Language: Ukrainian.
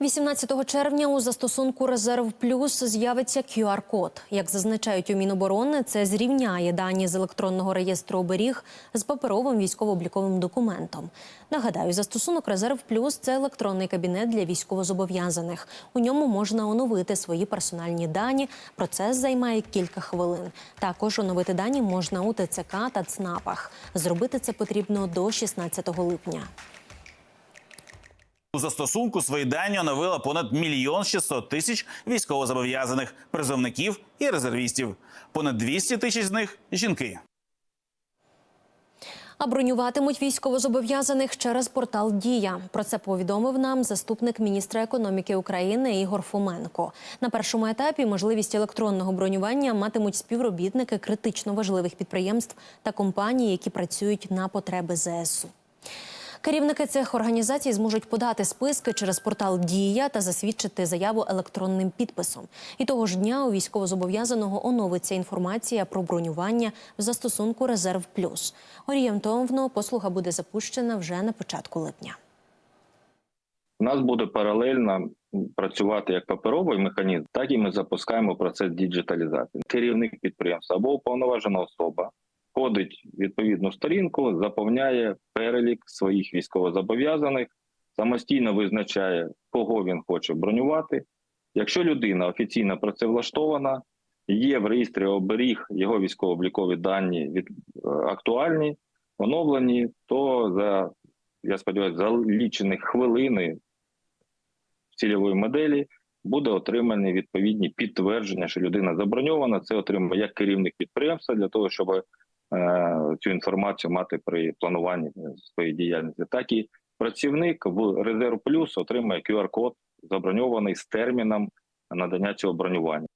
18 червня у застосунку Резерв Плюс з'явиться QR-код. Як зазначають у Міноборони, це зрівняє дані з електронного реєстру оберіг з паперовим військово-обліковим документом. Нагадаю, застосунок Резерв Плюс це електронний кабінет для військовозобов'язаних. У ньому можна оновити свої персональні дані. Процес займає кілька хвилин. Також оновити дані можна у ТЦК та ЦНАПах. Зробити це потрібно до 16 липня. У застосунку свої дані оновила понад мільйон 600 тисяч військовозобов'язаних призовників і резервістів. Понад 200 тисяч з них жінки. А бронюватимуть військовозобов'язаних через портал Дія. Про це повідомив нам заступник міністра економіки України Ігор Фоменко. На першому етапі можливість електронного бронювання матимуть співробітники критично важливих підприємств та компаній, які працюють на потреби ЗСУ. Керівники цих організацій зможуть подати списки через портал Дія та засвідчити заяву електронним підписом. І того ж дня у військовозобов'язаного оновиться інформація про бронювання в застосунку Резерв Плюс. Орієнтовно послуга буде запущена вже на початку липня. У нас буде паралельно працювати як паперовий механізм, так і ми запускаємо процес діджиталізації. Керівник підприємства або уповноважена особа входить відповідну сторінку, заповняє перелік своїх військовозобов'язаних, самостійно визначає, кого він хоче бронювати. Якщо людина офіційно працевлаштована, є в реєстрі оберіг його військово-облікові дані від е, актуальні, оновлені, то за я сподіваюся, за лічені хвилини цільової моделі буде отримані відповідні підтвердження, що людина заброньована. Це отримує як керівник підприємства для того, щоб цю інформацію мати при плануванні своєї діяльності, так і працівник в резерв плюс отримає QR-код заброньований з терміном надання цього бронювання.